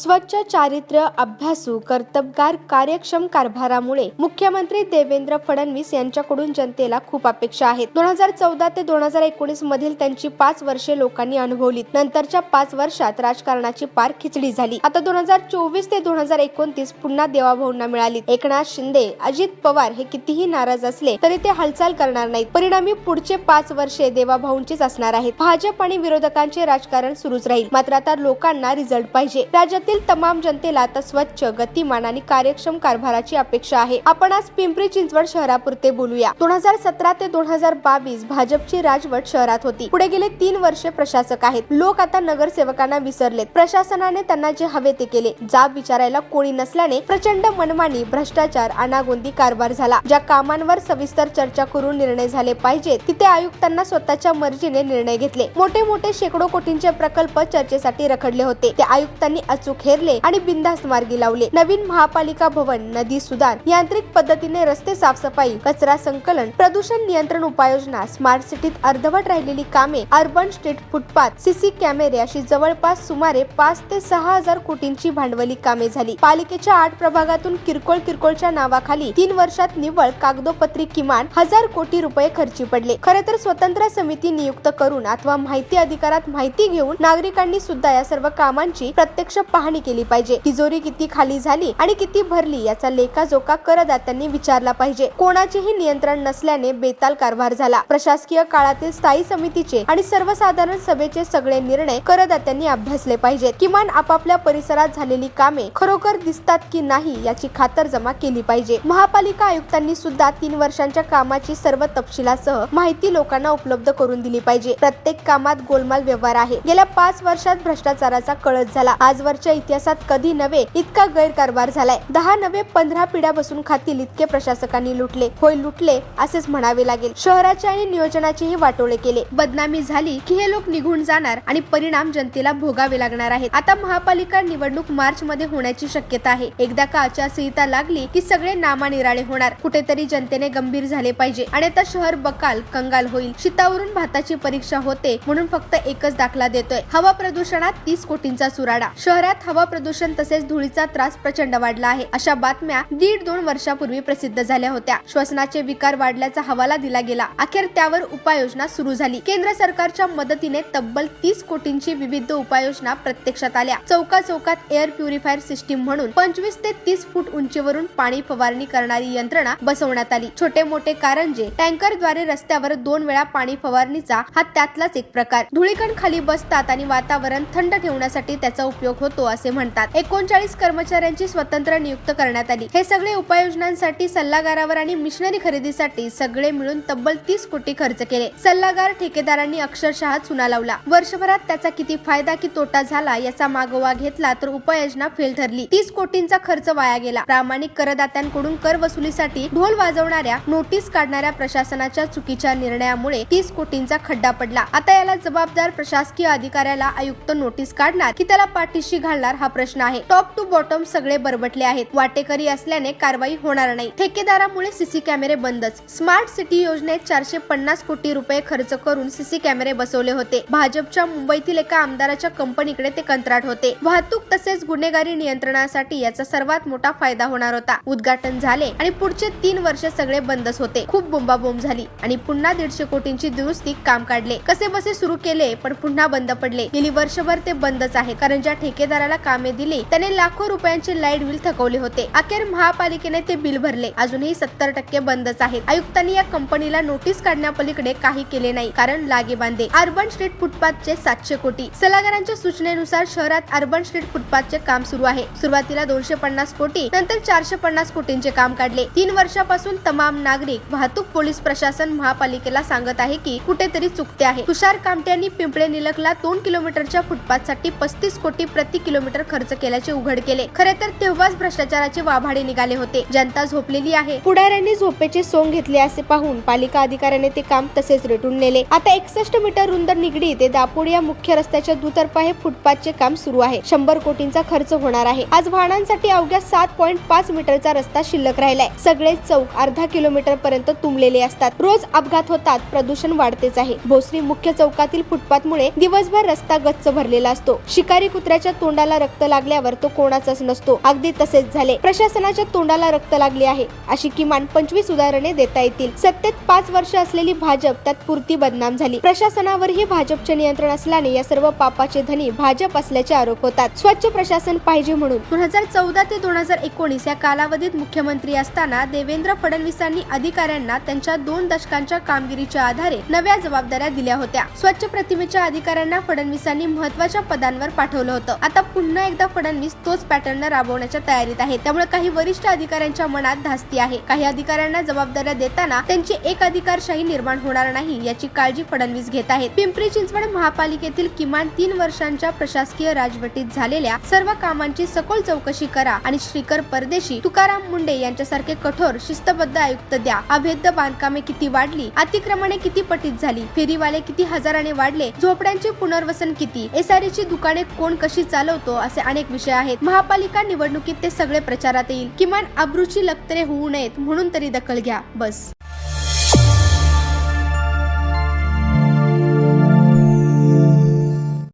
स्वच्छ चारित्र्य अभ्यासू कर्तबगार कार्यक्षम कारभारामुळे मुख्यमंत्री देवेंद्र फडणवीस यांच्याकडून जनतेला खूप अपेक्षा आहेत. दोन हजार चौदा ते दोन हजार एकोणीस मधील त्यांची पाच वर्षे लोकांनी अनुभवली नंतरच्या पाच वर्षात राजकारणाची पार खिचडी झाली. आता दोन हजार चोवीस ते दोन हजार एकोणतीस पुन्हा देवाभाऊंना मिळाली एकनाथ शिंदे अजित पवार हे कितीही नाराज असले तरी ते हालचाल करणार नाहीत. परिणामी पुढचे पाच वर्षे देवाभाऊंचीच असणार आहेत. भाजप आणि विरोधकांचे राजकारण सुरूच राहील. मात्र आता लोकांना रिझल्ट पाहिजे. राज्यातील तमाम जनतेला आता स्वच्छ गतिमान आणि कार्यक्षम कारभाराची अपेक्षा आहे. आपण आज पिंपरी चिंचवड शहरापुरते बोलूया. दोन हजार सतरा ते दोन हजार बावीस भाजपची राजवट शहरात होती. पुढे गेले तीन वर्षे प्रशासक आहेत. लोक आता नगरसेवकांना विसरलेत. प्रशासनाने त्यांना जे हवे ते केले. जाब विचारायला कोणी नसल्याने प्रचंड मनमानी भ्रष्टाचार अनागोंदी कारभार झाला. ज्या कामांवर सविस्तर चर्चा करून निर्णय झाले पाहिजे तिथे आयुक्तांना स्वतःच्या मर्जीने निर्णय घेतले. मोठे मोठे शेकडो कोटींचे प्रकल्प चर्चेसाठी रखडले होते. ते आयुक्तांनी अचूक खेरले आणि बिनधास्त मार्गी लावले. नवीन महापालिका भवन नदी सुधार यांत्रिक पद्धतीने रस्ते साफसफाई कचरा संकलन प्रदूषण नियंत्रण उपाययोजना स्मार्ट सिटीत अर्धवट राहिलेली कामे अर्बन स्ट्रीट फुटपाथ सीसी कॅमेरे अशी जवळपास सुमारे पाच ते सहा हजार कोटींची भांडवली कामे झाली. पालिकेच्या आठ प्रभागातून किरकोळ किरकोळच्या नावाखाली तीन वर्षात निव्वळ कागदोपत्री किमान हजार कोटी रुपये खर्ची पडले. खरे तर स्वतंत्र समिती नियुक्त करून अथवा माहिती अधिकारात माहिती घेऊन नागरिकांनी सुद्धा या सर्व कामांची प्रत्यक्ष पाहणी केली पाहिजे. तिजोरी किती खाली झाली आणि किती भरली याचा लेखाजोखा करदात्यांनी विचारला पाहिजे. कोणाचेही नियंत्रण नसल्याने बेताल कारभार झाला. प्रशासकीय काळातील स्थायी समितीचे आणि सर्वसाधारण सभेचे सगळे निर्णय करदात्यांनी अभ्यासले पाहिजेत किमान आपापल्या परिसरात झालेली कामे खरोखर दिसतात की नाही याची खातरजमा केली पाहिजे. महापालिका आयुक्तांनी सुद्धा तीन वर्षांच्या कामाची सर्व तपशिलासह माहिती लोकांना उपलब्ध करून दिली पाहिजे. प्रत्येक कामात गोलमाल व्यवहार आहे. गेल्या पाच वर्षात भ्रष्टाचाराचा कळस झाला. आजवरच्या इतिहासात कधी नव्हे इतका गैरकारभार झालाय. दहा नव्हे पंधरा पिढ्या बसून खातील इतके प्रशासकांनी लुटले. होय लुटले असेच म्हणावे लागेल. शहराचे आणि नियोजनाचेही वाटोळे केले. बदनामी झाली की हे लोक निघून जाणार आणि परिणाम जनतेला भोगावे लागणार आहेत. आता महापालिका निवडणूक मार्च मध्ये होण्याची शक्यता आहे. एकदा का आचारसंहिता लागली की सगळे नामानिराळे होणार. कुठेतरी जनतेने गंभीर झाले पाहिजे. आणि आता शहर बकाल कंगाल होईल. शीतावरून भाताची परीक्षा होते म्हणून फक्त एकच दाखला देतोय. हवा प्रदूषणात तीस कोटींचा सुराडा. शहरात हवा प्रदूषण तसेच धुळीचा त्रास प्रचंड वाढला आहे. अशा बातम्या दीड दोन वर्षापूर्वी प्रसिद्ध झाल्या होत्या. श्वसनाचे विकार वाढल्याचा हवाला दिला गेला. अखेर त्यावर उपाययोजना सुरू झाली. केंद्र सरकारच्या मदतीने तब्बल तीस कोटींची विविध उपाययोजना प्रत्यक्षात आल्या. चौका चौकात एअर प्युरिफायर सिस्टीम म्हणून पंचवीस ते तीस फूट उंचीवरून पाणी फवारणी करणारी यंत्रणा बसवण्यात आली. छोटे मोठे कारंजे टँकरद्वारे रस्त्यावर दोन वेळा पाणी फवारणीचा हा त्यातलाच एक प्रकार. धुळीकण खाली बसतात आणि वातावरण थंड ठेवण्यासाठी त्याचा उपयोग होतो. असे म्हणतात. एकोणचाळीस कर्मचाऱ्यांची स्वतंत्र नियुक्त करण्यात आली. हे सगळे उपाययोजनांसाठी सल्लागारावर आणि मिशनरी खरेदीसाठी सगळे मिळून तब्बल तीस कोटी खर्च केले. सल्लागार ठेकेदारांनी अक्षरशः चुना लावला. वर्षभरात त्याचा किती फायदा की तोटा झाला याचा मागोवा घेतला तर उपाययोजना फेल ठरली. तीस कोटींचा खर्च वाया गेला. प्रामाणिक करदात्यांकडून कर वसुलीसाठी ढोल वाजवणाऱ्या नोटीस काढणाऱ्या प्रशासनाच्या चुकीच्या निर्णयामुळे तीस कोटींचा खड्डा पडला. आता याला जबाबदार प्रशासकीय अधिकाऱ्याला आयुक्त नोटीस काढणार की त्याला पाठीशी घालणार? हा प्रश्न आहे. टॉप टू बॉटम सगळे बरबटले आहेत. वाटेकरी असल्याने कारवाई होणार नाही. ठेकेदारामुळे सीसी कॅमेरे बंदच. स्मार्ट सिटी योजनेत चारशे पन्नास कोटी रुपये खर्च करून सीसी कॅमेरे बसवले होते. भाजपच्या मुंबईतील एका आमदाराच्या कंपनीकडे ते कंत्राट होते. वाहतूक तसेच गुन्हेगारी नियंत्रणासाठी याचा सर्वात मोठा फायदा होणार होता. उद्घाटन झाले आणि पुढचे तीन वर्ष सगळे बंदच होते. खूप बोंबाबोंब झाली आणि पुन्हा दीडशे कोटींची दुरुस्ती काम काढले. कसे बसे सुरू केले पण पुन्हा बंद पडले. गेली वर्षभर ते बंदच आहे. कारण ज्या ठेकेदाराला कामे दिली. त्याने लाखो रुपयांचे लाइट बिल थकवले होते. अखेर महापालिकेने ते बिल भरले. अजूनही सत्तर टक्के बंदच आहेत. आयुक्तांनी या कंपनीला नोटीस काढण्यापलीकडे काही केले नाही कारण लागे बांधे. अर्बन स्ट्रीट फुटपाथचे सातशे कोटी. सल्लागारांच्या सूचनेनुसार शहरात अर्बन स्ट्रीट फुटपाथचे काम सुरू आहे. सुरुवातीला दोनशे पन्नास कोटी नंतर चारशे पन्नास कोटींचे काम काढले. तीन वर्षापासून तमाम नागरिक वाहतूक पोलीस प्रशासन महापालिकेला सांगत आहे की कुठेतरी चुकते आहे. तुषार कामटे यांनी पिंपळे निलकला दोन किलोमीटरच्या फुटपाथसाठी पस्तीस कोटी प्रति किलो किलोमीटर खर्च केल्याचे उघड केले. खरे तर तेव्हाच भ्रष्टाचाराचे वाभाडे निघाले होते. जनता झोपलेली आहे. पुढाऱ्यांनी झोपेचे सोंग घेतले असे पाहून पालिका अधिकाऱ्याने ते काम तसेच रेटून नेले. आता एकसष्ट मीटर रुंद निगडी ते दापोड या मुख्य रस्त्याच्या दुतर्फा हे फुटपाथचे काम सुरू आहे. शंभर कोटींचा खर्च होणार आहे. आज वाहनांसाठी अवघ्या सात पॉईंट पाच मीटरचा रस्ता शिल्लक राहिलाय. सगळे चौक अर्धा किलोमीटर पर्यंत तुंबलेले असतात. रोज अपघात होतात. प्रदूषण वाढतेच आहे. भोसरी मुख्य चौकातील फुटपाथमुळे दिवसभर रस्ता गच्च भरलेला असतो. शिकारी कुत्र्याच्या तोंडाला तोंडाला रक्त लागल्यावर तो कोणाचाच नसतो. अगदी तसेच झाले. प्रशासनाच्या तोंडाला रक्त लागले आहे. अशी किमान पंचवीस उदाहरणे देता येतील. सत्तेत पाच वर्ष असलेली भाजप त्यात बदनाम झाली. प्रशासनावरही भाजपचे नियंत्रण असल्याने या सर्व पापाचे धनी भाजप असल्याचे आरोप होतात. स्वच्छ प्रशासन पाहिजे म्हणून दोन हजार चौदा ते दोन हजार एकोणीस या कालावधीत मुख्यमंत्री असताना देवेंद्र फडणवीसांनी अधिकाऱ्यांना त्यांच्या दोन दशकांच्या कामगिरीच्या आधारे नव्या जबाबदाऱ्या दिल्या होत्या. स्वच्छ प्रतिमेच्या अधिकाऱ्यांना फडणवीसांनी महत्त्वाच्या पदांवर पाठवलं होतं. आता पुन्हा एकदा फडणवीस तोच पॅटर्न राबवण्याच्या तयारीत आहे. त्यामुळे काही वरिष्ठ अधिकाऱ्यांच्या मनात धास्ती आहे. काही अधिकाऱ्यांना जबाबदाऱ्या देताना त्यांची एक अधिकारशाही निर्माण होणार नाही याची काळजी फडणवीस घेत आहेत. पिंपरी चिंचवड महापालिकेतील किमान तीन वर्षांच्या प्रशासकीय राजवटीत झालेल्या सर्व कामांची सखोल चौकशी करा आणि श्रीकर परदेशी तुकाराम मुंडे यांच्यासारखे कठोर शिस्तबद्ध आयुक्त द्या. अभेद्य बांधकामे किती वाढली अतिक्रमणे किती पटीत झाली फेरीवाले किती हजाराने वाढले झोपड्यांचे पुनर्वसन किती एसआरची दुकाने कोण कशी चालवतो असे अनेक विषय आहेत. महापालिका निवडणुकीत ते सगळे प्रचारात येईल. किमान अब्रुची लक्तरे होऊ नयेत म्हणून तरी दखल घ्या. बस.